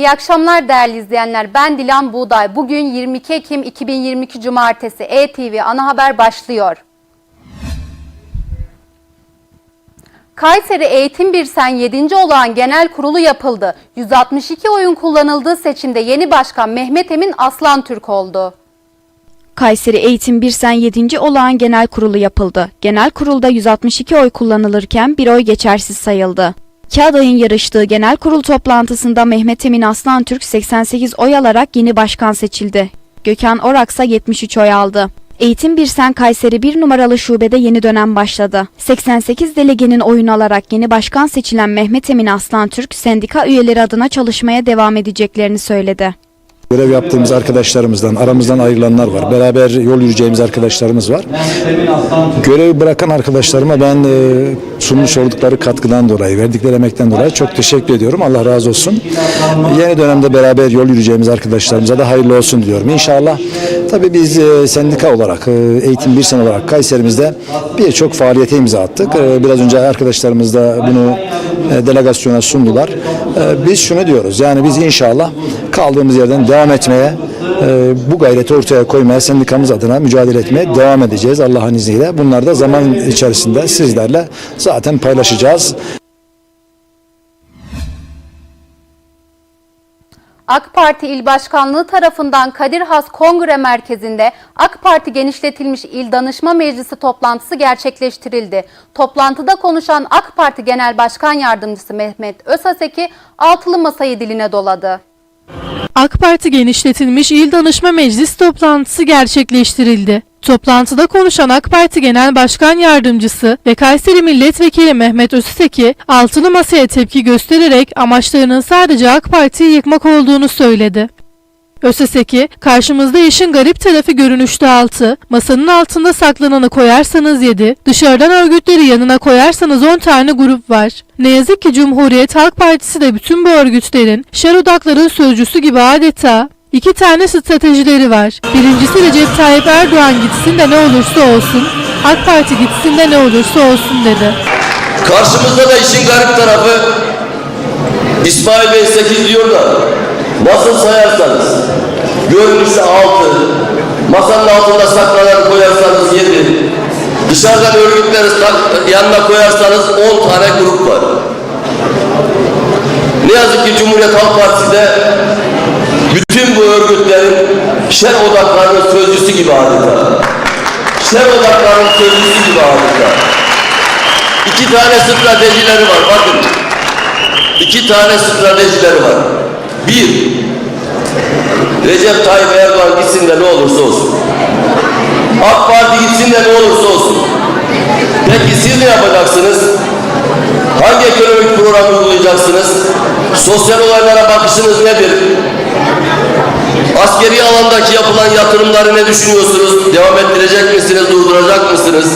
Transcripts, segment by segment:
İyi akşamlar değerli izleyenler. Ben Dilan Buğday. Bugün 22 Ekim 2022 Cumartesi ETV Ana Haber başlıyor. Kayseri Eğitim Birsen 7. olağan genel kurulu yapıldı. 162 oyun kullanıldığı seçimde yeni başkan Mehmet Emin Aslan Türk oldu. Kayseri Eğitim Birsen 7. olağan genel kurulu yapıldı. Genel kurulda 162 oy kullanılırken bir oy geçersiz sayıldı. İki adayın yarıştığı genel kurul toplantısında Mehmet Emin Aslantürk 88 oy alarak yeni başkan seçildi. Gökhan Orak ise 73 oy aldı. Eğitim Birsen Kayseri 1 numaralı şubede yeni dönem başladı. 88 delegenin oyunu alarak yeni başkan seçilen Mehmet Emin Aslantürk, sendika üyeleri adına çalışmaya devam edeceklerini söyledi. Görev yaptığımız arkadaşlarımızdan, aramızdan ayrılanlar var. Beraber yol yürüyeceğimiz arkadaşlarımız var. Görevi bırakan arkadaşlarıma ben e, sunmuş oldukları katkıdan dolayı, verdikleri emekten dolayı çok teşekkür ediyorum. Allah razı olsun. Yeni dönemde beraber yol yürüyeceğimiz arkadaşlarımıza da hayırlı olsun diyorum. İnşallah tabii biz e, sendika olarak, e, eğitim bir sene olarak Kayserimizde birçok faaliyete imza attık. Biraz önce arkadaşlarımız da bunu delegasyona sundular. Biz şunu diyoruz, yani biz inşallah kaldığımız yerden devam etmeye, e, bu gayreti ortaya koymaya, sendikamız adına mücadele etmeye devam edeceğiz Allah'ın izniyle. Bunları da zaman içerisinde sizlerle zaten paylaşacağız. AK Parti İl Başkanlığı tarafından Kadir Has Kongre Merkezi'nde AK Parti genişletilmiş İl Danışma Meclisi toplantısı gerçekleştirildi. Toplantıda konuşan AK Parti Genel Başkan Yardımcısı Mehmet Özaseki altılı masayı diline doladı. AK Parti genişletilmiş İl Danışma Meclis toplantısı gerçekleştirildi. Toplantıda konuşan AK Parti Genel Başkan Yardımcısı ve Kayseri Milletvekili Mehmet Özteki, altılı masaya tepki göstererek amaçlarının sadece AK Parti'yi yıkmak olduğunu söyledi. Öseseki, karşımızda işin garip tarafı görünüşte altı, masanın altında saklananı koyarsanız yedi, dışarıdan örgütleri yanına koyarsanız 10 tane grup var. Ne yazık ki Cumhuriyet Halk Partisi de bütün bu örgütlerin, şer odakların sözcüsü gibi adeta iki tane stratejileri var. Birincisi Recep Tayyip Erdoğan gitsin de ne olursa olsun, AK Parti gitsin de ne olursa olsun dedi. Karşımızda da işin garip tarafı İsmail Bey 8 diyor da nasıl sayarsanız görünüşte 6 masanın altında saklanan koyarsanız 7 dışarıdan örgütleri yanına koyarsanız 10 tane grup var. Ne yazık ki Cumhuriyet Halk Partisi'de bütün bu örgütlerin şer odaklarının sözcüsü gibi adeta. Şer odaklarının sözcüsü gibi adeta. İki tane stratejileri var bakın. İki tane stratejileri var. Bir, Recep Tayyip Erdoğan gitsin de ne olursa olsun. AK Parti gitsin de ne olursa olsun. Peki siz ne yapacaksınız? Hangi ekonomik programı uygulayacaksınız? Sosyal olaylara bakışınız nedir? Askeri alandaki yapılan yatırımları ne düşünüyorsunuz? Devam ettirecek misiniz, durduracak mısınız?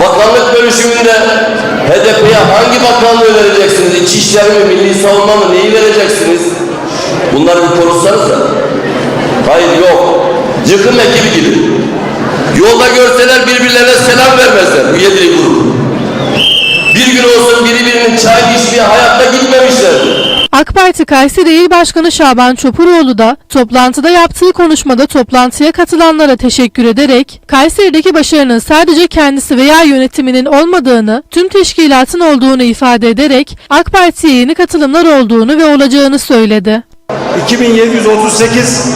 Bakanlık bölüşümünde HDP'ye hangi bakanlığı vereceksiniz? İçişleri mi, milli savunma mı, neyi vereceksiniz? Bunları bir konuşsanız da. Hayır yok. Yıkım ekibi gibi. Yolda görseler birbirlerine selam vermezler bu yedili grup. Bir gün olsun biri birinin çay içmeye hayatta gitmemişlerdir. AK Parti Kayseri İl Başkanı Şaban Çopuroğlu da toplantıda yaptığı konuşmada toplantıya katılanlara teşekkür ederek Kayseri'deki başarının sadece kendisi veya yönetiminin olmadığını, tüm teşkilatın olduğunu ifade ederek AK Parti'ye yeni katılımlar olduğunu ve olacağını söyledi. 2738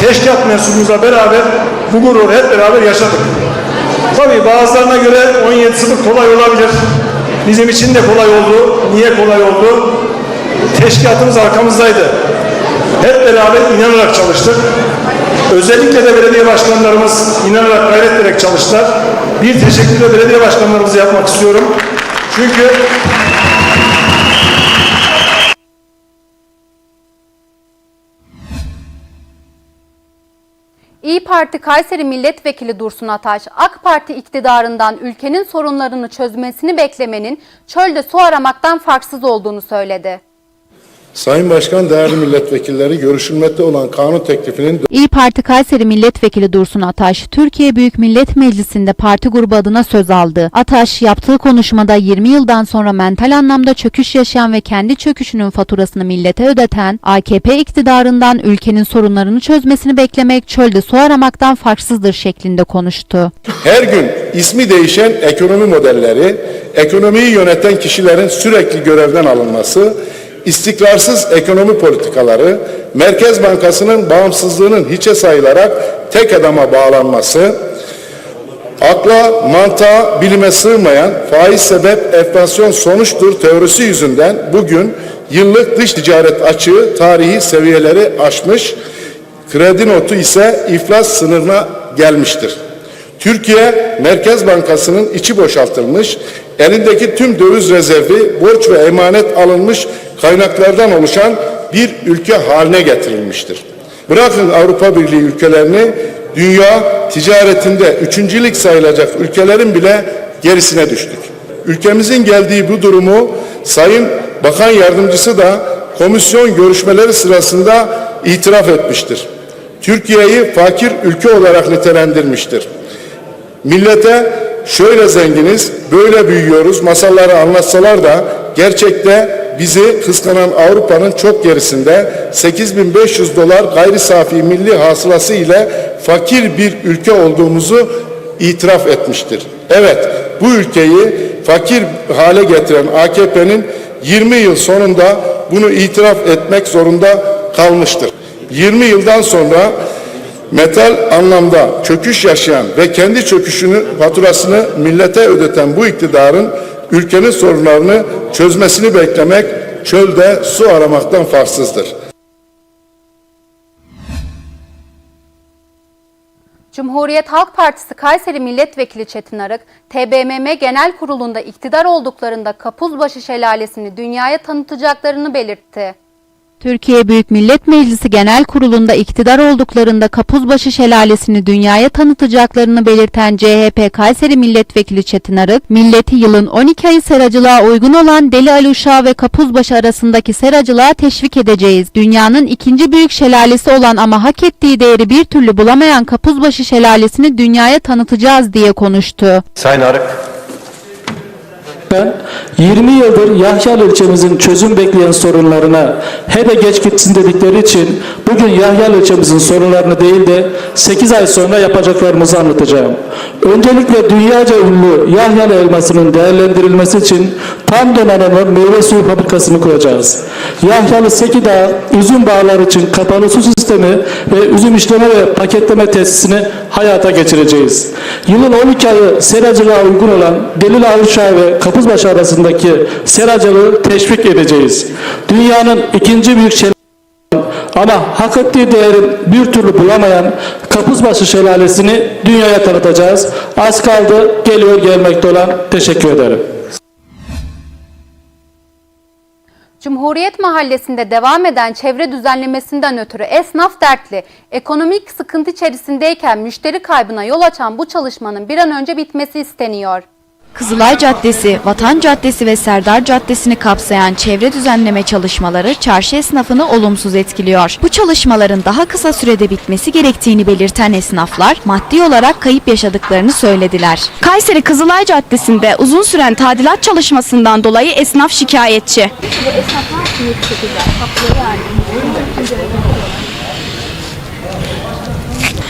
teşkilat mensubumuzla beraber bu gururu hep beraber yaşadık. Tabii bazılarına göre 17-0 kolay olabilir. Bizim için de kolay oldu. Niye kolay oldu? Teşkilatımız arkamızdaydı. Hep beraber inanarak çalıştık. Özellikle de belediye başkanlarımız inanarak gayret ederek çalıştılar. Bir teşekkür de belediye başkanlarımıza yapmak istiyorum. Çünkü İyi Parti Kayseri Milletvekili Dursun Ataş, AK Parti iktidarından ülkenin sorunlarını çözmesini beklemenin çölde su aramaktan farksız olduğunu söyledi. Sayın Başkan, değerli milletvekilleri, görüşülmekte olan kanun teklifinin İyi Parti Kayseri Milletvekili Dursun Ataş, Türkiye Büyük Millet Meclisi'nde parti grubu adına söz aldı. Ataş, yaptığı konuşmada 20 yıldan sonra mental anlamda çöküş yaşayan ve kendi çöküşünün faturasını millete ödeten, AKP iktidarından ülkenin sorunlarını çözmesini beklemek çölde su aramaktan farksızdır şeklinde konuştu. her gün ismi değişen ekonomi modelleri, ekonomiyi yöneten kişilerin sürekli görevden alınması, istikrarsız ekonomi politikaları, Merkez Bankası'nın bağımsızlığının hiçe sayılarak tek adama bağlanması, akla, mantığa, bilime sığmayan faiz sebep enflasyon sonuçtur teorisi yüzünden bugün yıllık dış ticaret açığı tarihi seviyeleri aşmış, kredi notu ise iflas sınırına gelmiştir. Türkiye Merkez Bankası'nın içi boşaltılmış, elindeki tüm döviz rezervi, borç ve emanet alınmış kaynaklardan oluşan bir ülke haline getirilmiştir. Bırakın Avrupa Birliği ülkelerini, dünya ticaretinde üçüncülük sayılacak ülkelerin bile gerisine düştük. Ülkemizin geldiği bu durumu Sayın Bakan Yardımcısı da komisyon görüşmeleri sırasında itiraf etmiştir. Türkiye'yi fakir ülke olarak nitelendirmiştir. Millete şöyle zenginiz, böyle büyüyoruz masalları anlatsalar da gerçekte bizi kıskanan Avrupa'nın çok gerisinde 8500 dolar gayri safi milli hasılası ile fakir bir ülke olduğumuzu itiraf etmiştir. Evet, bu ülkeyi fakir hale getiren AKP'nin 20 yıl sonunda bunu itiraf etmek zorunda kalmıştır. 20 yıldan sonra metal anlamda çöküş yaşayan ve kendi çöküşünün faturasını millete ödeten bu iktidarın ülkenin sorunlarını çözmesini beklemek çölde su aramaktan farksızdır. Cumhuriyet Halk Partisi Kayseri Milletvekili Çetin Arık, TBMM Genel Kurulu'nda iktidar olduklarında Kapuzbaşı Şelalesi'ni dünyaya tanıtacaklarını belirtti. Türkiye Büyük Millet Meclisi Genel Kurulu'nda iktidar olduklarında Kapuzbaşı Şelalesi'ni dünyaya tanıtacaklarını belirten CHP Kayseri Milletvekili Çetin Arık, milleti yılın 12 ayı seracılığa uygun olan Deli Ali Uşağı ve Kapuzbaşı arasındaki seracılığa teşvik edeceğiz. Dünyanın ikinci büyük şelalesi olan ama hak ettiği değeri bir türlü bulamayan Kapuzbaşı Şelalesi'ni dünyaya tanıtacağız diye konuştu. Sayın Arık. Ben 20 yıldır Yahyalı ilçemizin çözüm bekleyen sorunlarına hele geç gitsin dedikleri için bugün Yahyalı ilçemizin sorunlarını değil de 8 ay sonra yapacaklarımızı anlatacağım. Öncelikle dünyaca ünlü Yahyalı elmasının değerlendirilmesi için tam donanımlı meyve suyu fabrikasını kuracağız. Yahyalı Sekidağ üzüm bağları için kapalı su sistemi ve üzüm işleme ve paketleme tesisini hayata geçireceğiz. Yılın 12 ayı seracılığa uygun olan Delil Avuşağı ve Kapuzbaşı arasındaki seracılığı teşvik edeceğiz. Dünyanın ikinci büyük şelalesi ama hak ettiği değerin bir türlü bulamayan Kapuzbaşı Şelalesi'ni dünyaya tanıtacağız. Az kaldı, geliyor gelmekte olan. Teşekkür ederim. Cumhuriyet Mahallesi'nde devam eden çevre düzenlemesinden ötürü esnaf dertli, ekonomik sıkıntı içerisindeyken müşteri kaybına yol açan bu çalışmanın bir an önce bitmesi isteniyor. Kızılay Caddesi, Vatan Caddesi ve Serdar Caddesi'ni kapsayan çevre düzenleme çalışmaları çarşı esnafını olumsuz etkiliyor. Bu çalışmaların daha kısa sürede bitmesi gerektiğini belirten esnaflar maddi olarak kayıp yaşadıklarını söylediler. Kayseri Kızılay Caddesi'nde uzun süren tadilat çalışmasından dolayı esnaf şikayetçi.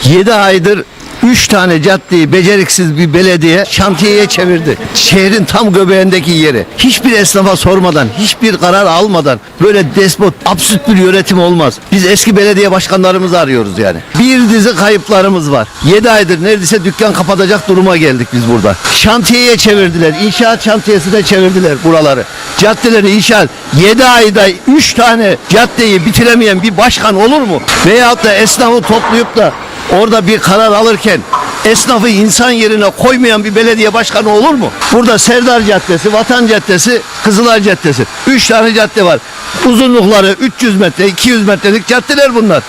7 aydır 3 tane caddeyi beceriksiz bir belediye şantiyeye çevirdi. Şehrin tam göbeğindeki yeri. Hiçbir esnafa sormadan, hiçbir karar almadan böyle despot, absürt bir yönetim olmaz. Biz eski belediye başkanlarımızı arıyoruz yani. Bir dizi kayıplarımız var. 7 aydır neredeyse dükkan kapatacak duruma geldik biz burada. Şantiyeye çevirdiler. İnşaat şantiyesine çevirdiler buraları. Caddeleri inşaat. 7 ayda 3 tane caddeyi bitiremeyen bir başkan olur mu? Veyahut da esnafı toplayıp da orada bir karar alırken esnafı insan yerine koymayan bir belediye başkanı olur mu? Burada Serdar Caddesi, Vatan Caddesi, Kızılay Caddesi. Üç tane cadde var. Uzunlukları 300 metre, 200 metrelik caddeler bunlar.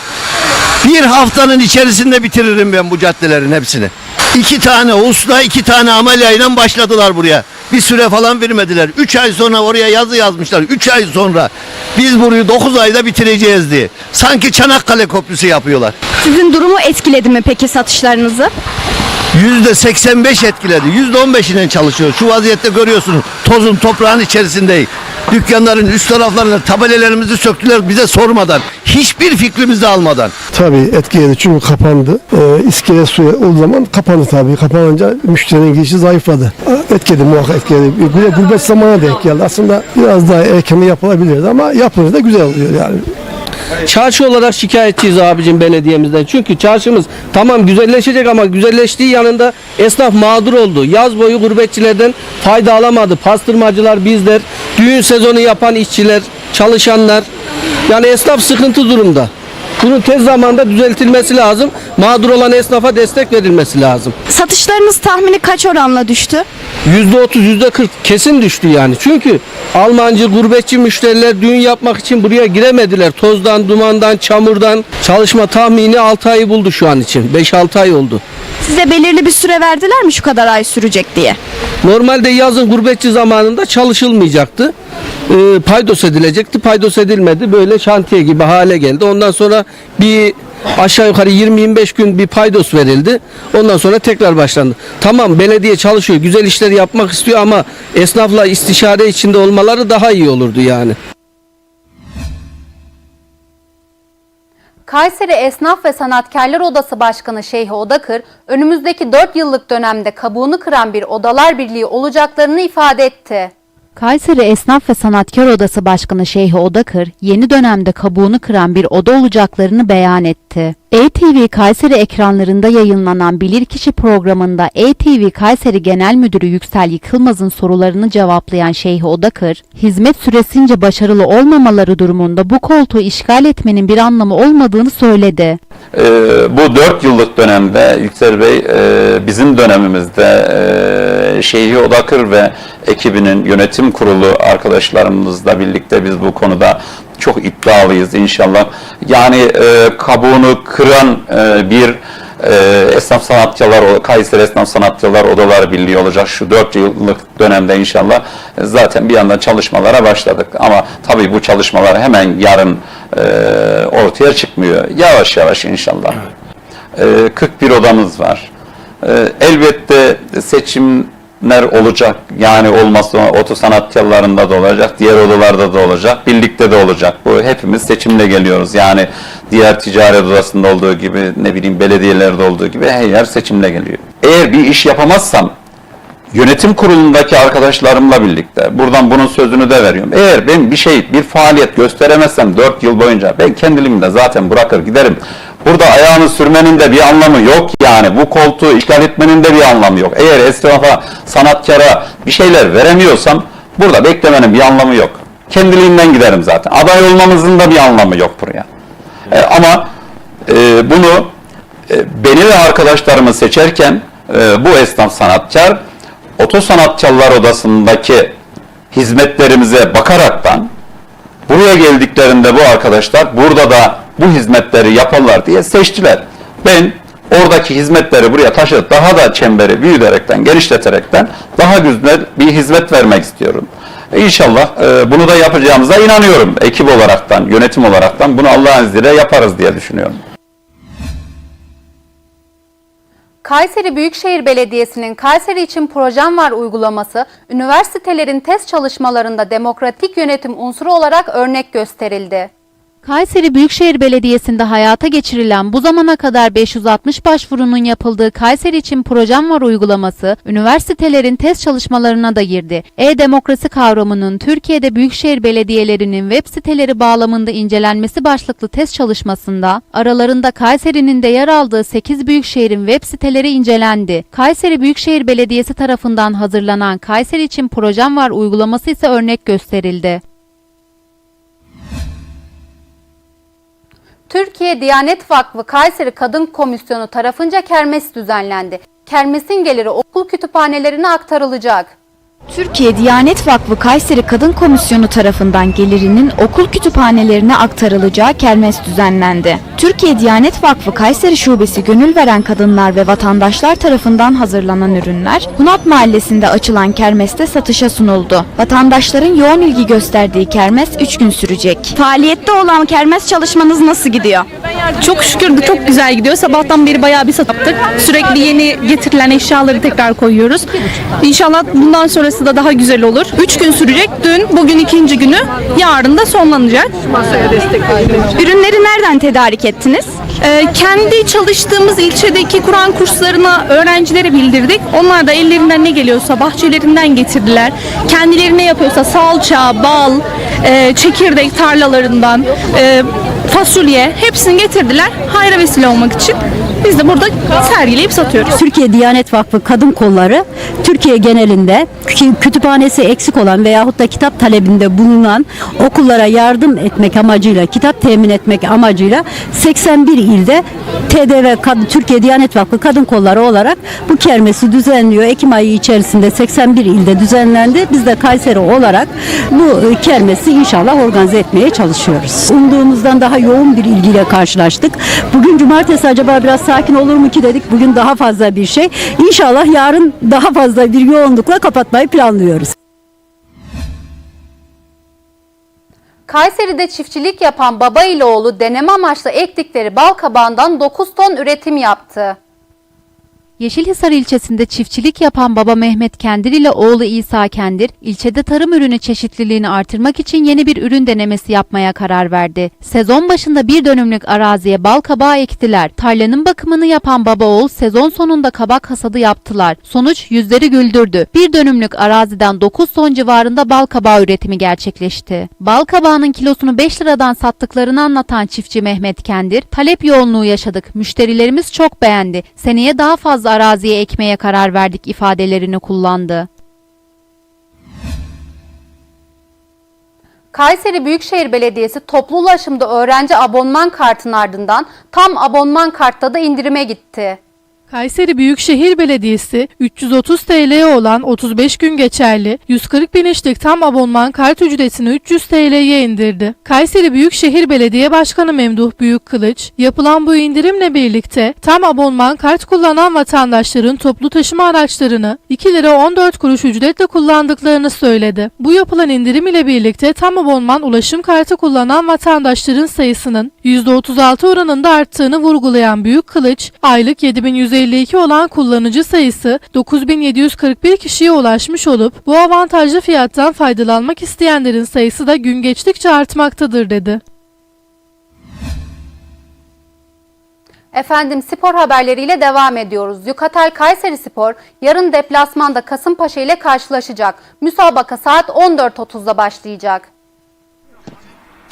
Bir haftanın içerisinde bitiririm ben bu caddelerin hepsini. İki tane usta, iki tane ameliyayla başladılar buraya. Bir süre falan vermediler. 3 ay sonra oraya yazı yazmışlar. 3 ay sonra biz burayı 9 ayda bitireceğiz diye. Sanki Çanakkale Köprüsü yapıyorlar. Sizin durumu etkiledi mi peki satışlarınızı? Yüzde 85 etkiledi. Yüzde 15'inden çalışıyor. Şu vaziyette görüyorsunuz. Tozun toprağın içerisindeyiz. Dükkanların üst taraflarına tabelalarımızı söktüler bize sormadan. Hiçbir fikrimizi almadan. Tabii etkiledi çünkü kapandı. Ee, iskele suya o zaman kapandı tabii. Kapanınca müşterinin girişi zayıfladı. Etkiledi muhakkak etkiledi. Gurbet, gurbet zamanına denk geldi. Aslında biraz daha erken yapılabilirdi ama yapılınca da güzel oluyor yani. Çarşı olarak şikayetçiyiz abicim belediyemizden. Çünkü çarşımız tamam güzelleşecek ama güzelleştiği yanında esnaf mağdur oldu. Yaz boyu gurbetçilerden fayda alamadı. Pastırmacılar bizler, düğün sezonu yapan işçiler, çalışanlar. Yani esnaf sıkıntı durumda. Bunun tez zamanda düzeltilmesi lazım. Mağdur olan esnafa destek verilmesi lazım. Satışlarınız tahmini kaç oranla düştü? %30, %40 kesin düştü yani. Çünkü Almancı, gurbetçi müşteriler düğün yapmak için buraya giremediler. Tozdan, dumandan, çamurdan. Çalışma tahmini 6 ayı buldu şu an için. 5-6 ay oldu. Size belirli bir süre verdiler mi şu kadar ay sürecek diye? Normalde yazın gurbetçi zamanında çalışılmayacaktı. Ee, paydos edilecekti. Paydos edilmedi. Böyle şantiye gibi hale geldi. Ondan sonra bir aşağı yukarı 20-25 gün bir paydos verildi. Ondan sonra tekrar başlandı. Tamam belediye çalışıyor. Güzel işler yapmak istiyor ama esnafla istişare içinde olmaları daha iyi olurdu yani. Kayseri Esnaf ve Sanatkarlar Odası Başkanı Şeyh Odakır, önümüzdeki 4 yıllık dönemde kabuğunu kıran bir odalar birliği olacaklarını ifade etti. Kayseri Esnaf ve Sanatkar Odası Başkanı Şeyh Odakır, yeni dönemde kabuğunu kıran bir oda olacaklarını beyan etti. ETV Kayseri ekranlarında yayınlanan Bilirkişi programında ETV Kayseri Genel Müdürü Yüksel Yıkılmaz'ın sorularını cevaplayan Şeyh Odakır, hizmet süresince başarılı olmamaları durumunda bu koltuğu işgal etmenin bir anlamı olmadığını söyledi. Ee, bu dört yıllık dönemde Yüksel Bey e, bizim dönemimizde e, Şeyhi Odakır ve ekibinin yönetim kurulu arkadaşlarımızla birlikte biz bu konuda çok iddialıyız inşallah. Yani e, kabuğunu kıran e, bir e, esnaf sanatçılar, Kayseri Esnaf Sanatçılar Odalar Birliği olacak şu 4 yıllık dönemde inşallah. E, Zaten bir yandan çalışmalara başladık ama tabii bu çalışmalar hemen yarın e, ortaya çıkmıyor. Yavaş yavaş inşallah. E, 41 odamız var. E, elbette seçimler olacak. Yani olmazsa oto sanatçılarında da olacak, diğer odalarda da olacak, birlikte de olacak. Bu hepimiz seçimle geliyoruz. Yani diğer ticaret odasında olduğu gibi, ne bileyim belediyelerde olduğu gibi her yer seçimle geliyor. Eğer bir iş yapamazsam yönetim kurulundaki arkadaşlarımla birlikte buradan bunun sözünü de veriyorum. Eğer ben bir şey, bir faaliyet gösteremezsem 4 yıl boyunca ben kendiliğimi de zaten bırakır giderim. Burada ayağını sürmenin de bir anlamı yok yani. Bu koltuğu işgal etmenin de bir anlamı yok. Eğer esnafa, sanatkara bir şeyler veremiyorsam burada beklemenin bir anlamı yok. Kendiliğimden giderim zaten. Aday olmamızın da bir anlamı yok buraya. E, ama e, bunu e, beni ve arkadaşlarımı seçerken e, bu esnaf sanatkar Oto Sanatçılar Odası'ndaki hizmetlerimize bakaraktan buraya geldiklerinde bu arkadaşlar burada da bu hizmetleri yaparlar diye seçtiler. Ben oradaki hizmetleri buraya taşıdık. Daha da çemberi büyüterekten, genişleterekten daha güzel bir hizmet vermek istiyorum. İnşallah e, bunu da yapacağımıza inanıyorum. Ekip olaraktan, yönetim olaraktan bunu Allah'ın izniyle yaparız diye düşünüyorum. Kayseri Büyükşehir Belediyesi'nin Kayseri için Projem Var uygulaması, üniversitelerin test çalışmalarında demokratik yönetim unsuru olarak örnek gösterildi. Kayseri Büyükşehir Belediyesi'nde hayata geçirilen bu zamana kadar 560 başvurunun yapıldığı Kayseri için Projem Var uygulaması, üniversitelerin test çalışmalarına da girdi. E-demokrasi kavramının Türkiye'de büyükşehir belediyelerinin web siteleri bağlamında incelenmesi başlıklı test çalışmasında, aralarında Kayseri'nin de yer aldığı 8 büyükşehirin web siteleri incelendi. Kayseri Büyükşehir Belediyesi tarafından hazırlanan Kayseri için Projem Var uygulaması ise örnek gösterildi. Türkiye Diyanet Vakfı Kayseri Kadın Komisyonu tarafınca kermes düzenlendi. Kermesin geliri okul kütüphanelerine aktarılacak. Türkiye Diyanet Vakfı Kayseri Kadın Komisyonu tarafından gelirinin okul kütüphanelerine aktarılacağı kermes düzenlendi. Türkiye Diyanet Vakfı Kayseri Şubesi gönül veren kadınlar ve vatandaşlar tarafından hazırlanan ürünler Hunat Mahallesi'nde açılan kermeste satışa sunuldu. Vatandaşların yoğun ilgi gösterdiği kermes 3 gün sürecek. Faaliyette olan kermes çalışmanız nasıl gidiyor? Çok şükür çok güzel gidiyor. Sabahtan beri bayağı bir sattık. Sürekli yeni getirilen eşyaları tekrar koyuyoruz. İnşallah bundan sonrası da daha güzel olur. Üç gün sürecek. Dün, bugün ikinci günü. Yarın da sonlanacak. Ürünleri nereden tedarik ettiniz? Ee, kendi çalıştığımız ilçedeki Kur'an kurslarına öğrencilere bildirdik. Onlar da ellerinden ne geliyorsa bahçelerinden getirdiler. Kendilerine yapıyorsa salça, bal, e, çekirdek tarlalarından, e, fasulye hepsini getirdiler. Hayra vesile olmak için. Biz de burada sergileyip satıyoruz. Türkiye Diyanet Vakfı Kadın Kolları Türkiye genelinde kü- kütüphanesi eksik olan veyahut da kitap talebinde bulunan okullara yardım etmek amacıyla, kitap temin etmek amacıyla 81 ilde TDV Türkiye Diyanet Vakfı Kadın Kolları olarak bu kermesi düzenliyor. Ekim ayı içerisinde 81 ilde düzenlendi. Biz de Kayseri olarak bu e, kermesi inşallah organize etmeye çalışıyoruz. Umduğumuzdan daha yoğun bir ilgiyle karşılaştık. Bugün cumartesi acaba biraz sakin olur mu ki dedik. Bugün daha fazla bir şey. İnşallah yarın daha fazla bir yoğunlukla kapatmayı planlıyoruz. Kayseri'de çiftçilik yapan baba ile oğlu deneme amaçlı ektikleri bal kabağından 9 ton üretim yaptı. Yeşilhisar ilçesinde çiftçilik yapan baba Mehmet Kendir ile oğlu İsa Kendir, ilçede tarım ürünü çeşitliliğini artırmak için yeni bir ürün denemesi yapmaya karar verdi. Sezon başında bir dönümlük araziye bal kabağı ektiler. Tarlanın bakımını yapan baba oğul sezon sonunda kabak hasadı yaptılar. Sonuç yüzleri güldürdü. Bir dönümlük araziden 9 ton civarında bal kabağı üretimi gerçekleşti. Bal kabağının kilosunu 5 liradan sattıklarını anlatan çiftçi Mehmet Kendir, talep yoğunluğu yaşadık. Müşterilerimiz çok beğendi. Seneye daha fazla araziye ekmeye karar verdik ifadelerini kullandı. Kayseri Büyükşehir Belediyesi toplu ulaşımda öğrenci abonman kartının ardından tam abonman kartta da indirime gitti. Kayseri Büyükşehir Belediyesi 330 TL'ye olan 35 gün geçerli 140 binişlik tam abonman kart ücretini 300 TL'ye indirdi. Kayseri Büyükşehir Belediye Başkanı Memduh Büyükkılıç, yapılan bu indirimle birlikte tam abonman kart kullanan vatandaşların toplu taşıma araçlarını 2 lira 14 kuruş ücretle kullandıklarını söyledi. Bu yapılan indirim ile birlikte tam abonman ulaşım kartı kullanan vatandaşların sayısının %36 oranında arttığını vurgulayan Büyükkılıç, aylık 7152 olan kullanıcı sayısı 9741 kişiye ulaşmış olup bu avantajlı fiyattan faydalanmak isteyenlerin sayısı da gün geçtikçe artmaktadır dedi. Efendim spor haberleriyle devam ediyoruz. Yukatel Kayseri Spor yarın deplasmanda Kasımpaşa ile karşılaşacak. Müsabaka saat 14.30'da başlayacak.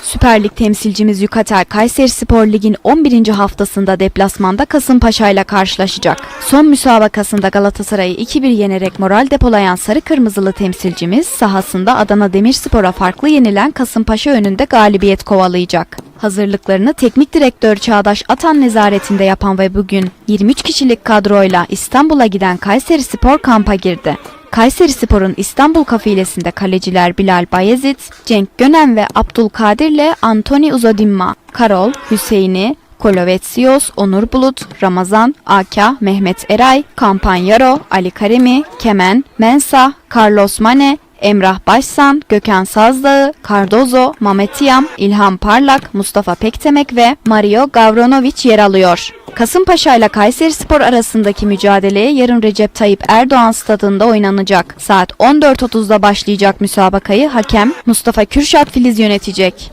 Süper Lig temsilcimiz Yukatel Kayseri Spor Lig'in 11. haftasında deplasmanda Kasımpaşa ile karşılaşacak. Son müsabakasında Galatasaray'ı 2-1 yenerek moral depolayan sarı kırmızılı temsilcimiz sahasında Adana Demirspor'a farklı yenilen Kasımpaşa önünde galibiyet kovalayacak. Hazırlıklarını teknik direktör Çağdaş Atan nezaretinde yapan ve bugün 23 kişilik kadroyla İstanbul'a giden Kayseri Spor kampa girdi. Kayseri Spor'un İstanbul kafilesinde kaleciler Bilal Bayezid, Cenk Gönen ve Abdülkadir ile Antoni Uzodimma, Karol, Hüseyin'i, Kolovetsios, Onur Bulut, Ramazan, Aka, Mehmet Eray, Kampanyaro, Ali Karimi, Kemen, Mensa, Carlos Mane, Emrah Başsan, Gökhan Sazdağ, Cardozo, Mametiyam, İlhan Parlak, Mustafa Pektemek ve Mario Gavronovic yer alıyor. Kasımpaşa ile Kayseri Spor arasındaki mücadeleye yarın Recep Tayyip Erdoğan stadında oynanacak. Saat 14.30'da başlayacak müsabakayı hakem Mustafa Kürşat Filiz yönetecek.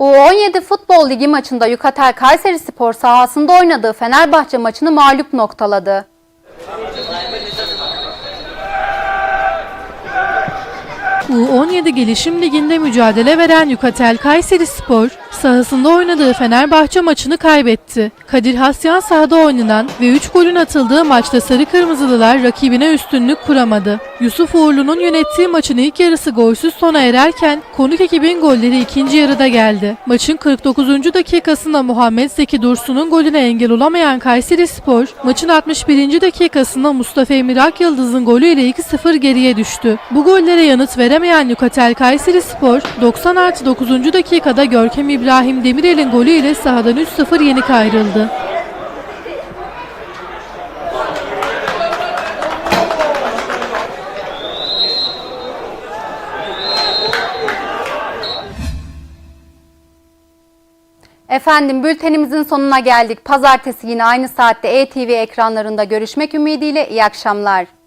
U17 Futbol Ligi maçında Yukatel Kayseri Spor sahasında oynadığı Fenerbahçe maçını mağlup noktaladı. U17 Gelişim Ligi'nde mücadele veren Yukatel Kayseri Spor, sahasında oynadığı Fenerbahçe maçını kaybetti. Kadir Hasyan sahada oynanan ve 3 golün atıldığı maçta Sarı Kırmızılılar rakibine üstünlük kuramadı. Yusuf Uğurlu'nun yönettiği maçın ilk yarısı golsüz sona ererken konuk ekibin golleri ikinci yarıda geldi. Maçın 49. dakikasında Muhammed Zeki Dursun'un golüne engel olamayan Kayseri Spor, maçın 61. dakikasında Mustafa Emir Akyıldız'ın golüyle 2-0 geriye düştü. Bu gollere yanıt veremeyen Yukatel Kayseri Spor, 90 artı 9. dakikada Görkem İbrahim Demirel'in golüyle sahadan 3-0 yenik ayrıldı. Efendim bültenimizin sonuna geldik. Pazartesi yine aynı saatte ETV ekranlarında görüşmek ümidiyle iyi akşamlar.